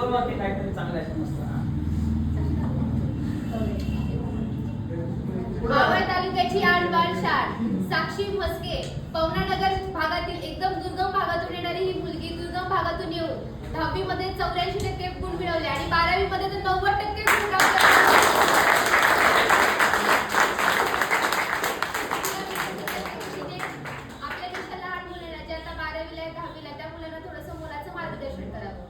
काहीतरी चांगलं आहे आवळ तालुक्याची आणबाण शाळ साक्षी मस्के पवनानगर भागातील एकदम दुर्गम भागातून येणारी ही मुलगी दुर्गम भागातून येऊन दहावी मध्ये चौऱ्याऐंशी टक्के गुण मिळवले आणि बारावी मध्ये तर नव्वद टक्के गुण प्राप्त केले. तिने आपल्यापेक्षा लहान मुलांना जे आता बारावीला आहे, दहावीला आहे, त्या मुलांना थोडंसं मुलाचं मार्गदर्शन करावं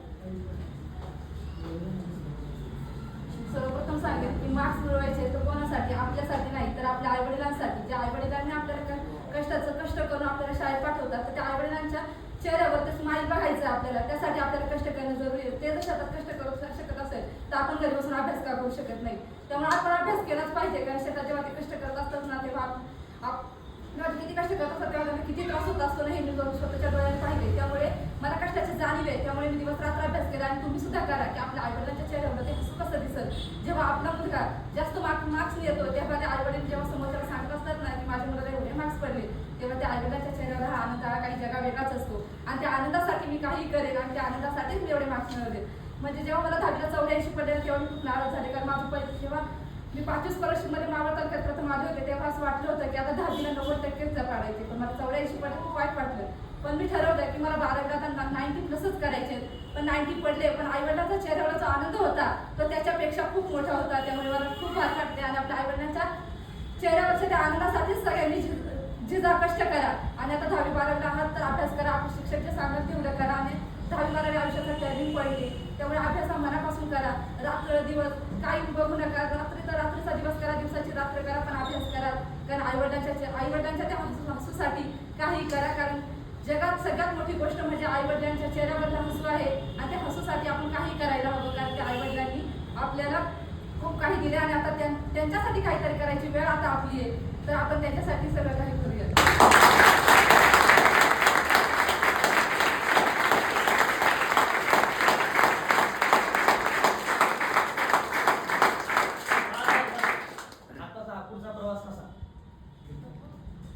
सर्वप्रथम सांगेन की मार्क्स मिळवायचे तर कोणासाठी आपल्यासाठी नाही तर आपल्या आईवडिलांसाठी ज्या आईवडिलांनी आपल्याला क- कष्टाचं कष्ट करून आपल्याला शाळेत पाठवतात तर त्या आईवडिलांच्या चेहऱ्यावर ते स्माईल बघायचं आहे आपल्याला त्यासाठी आपल्याला कष्ट करणं जरुरी आहे ते जर शेतात कष्ट करू शकत असेल तर आपण घरी बसून अभ्यास का करू शकत नाही? त्यामुळे आपण अभ्यास केलाच पाहिजे कारण शेतात जेव्हा ते कष्ट करत असतात ना तेव्हा आपण किती कष्ट करत असतात तेव्हा त्यांना किती त्रास होत असतो ना हे मी जाऊन स्वतःच्या डोळ्याने पाहिले त्यामुळे मला कष्टाची जाणीव आहे त्यामुळे मी दिवस रात्र अभ्यास केला आणि तुम्ही सुद्धा करा की आपल्या आईवडिलांच्या चेहऱ्यावर ते हसू कसं दिसत जेव्हा आपला मुलगा जास्त मार्क मार्क्स येतो तेव्हा ते आईवडील जेव्हा समोरच्याला सांगत असतात ना की माझ्या मुलाला एवढे मार्क्स पडले तेव्हा त्या आईवडिलांच्या चेहऱ्यावर हा आनंद हा काही जगा वेगळाच असतो. आणि त्या आनंदासाठी मी काही करेन आणि त्या आनंदासाठीच मी एवढे मार्क्स मिळवले. म्हणजे जेव्हा मला दहावीला चौऱ्याऐंशी पडले तेव्हा मी खूप नाराज झाले. कारण माझं पहिले जेव्हा मी पाचवी स्कॉलरशिपमध्ये मावळ तालुक्यात प्रथम आले होते तेव्हा असं वाटलं होतं की आता दहावीला नव्वद टक्केच पाडायचे पण मला चौऱ्याऐंशी पडले खूप वाईट वाटलं. पण मी ठरवलं की मला बारावीला आता नाईन्टी प्लसच करायचे पण नाईन्टी पडले पण आईवडिलांचा चेहऱ्यावरचा आनंद होता. तो त्याच्यापेक्षा खूप मोठा होता. त्यामुळे मला खूप भार वाटते आणि आपल्या आईवडिलांच्या चेहऱ्यावरच्या त्या आनंदासाठीच सगळ्यांनी जी- जिजा कष्ट करा. आणि आता दहावी बारावीला आहात तर अभ्यास करा आपण शिक्षकचे सांगत घेऊन करा. आणि दहावी बारावी आयुष्याचा टर्निंग पडली त्यामुळे अभ्यास मनापासून करा. रात्र दिवस काही बघू नका. रात्री तर रात्रीचा दिवस करा दिवसाची रात्र करा पण अभ्यास करा. कारण आईवडिलांच्या आईवडिलांच्या त्या हसूसाठी काही करा. कारण जगात सगळ्यात मोठी गोष्ट म्हणजे आईवडिलांच्या चेहऱ्यावरला हसू आहे आणि त्या हसूसाठी आपण काही करायला हवं. कारण त्या आईवडिलांनी आपल्याला खूप काही दिले आणि आता त्यां- त्यांच्यासाठी काहीतरी करायची वेळ आता आपली आहे. तर आपण त्यांच्यासाठी सगळं काही करूया आताचा हा पुढचा प्रवास कसा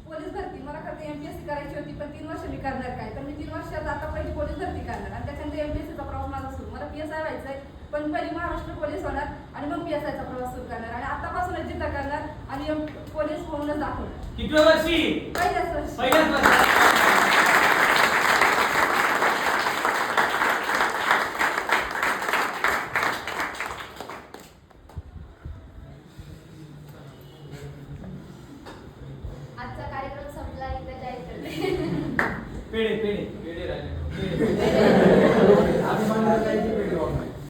पोलीस भरती एमपीएससी करायची होती पण तीन वर्ष मी करणार काय? तर मी तीन वर्षात आता पहिली पोलीस भरती करणार आणि त्याच्यानंतर एमपीएससीचा प्रवास माझा सुरू. मला पीएसआय व्हायचंय पण पहिली महाराष्ट्र पोलीस होणार आणि मग पीएसआयचा प्रवास सुरू करणार. आणि आतापासूनच जिद्द करणार आणि पोलीस होऊनच दाखवणार. पहिल्याच वर्षी. पेढे पेढे पेढे राहिले.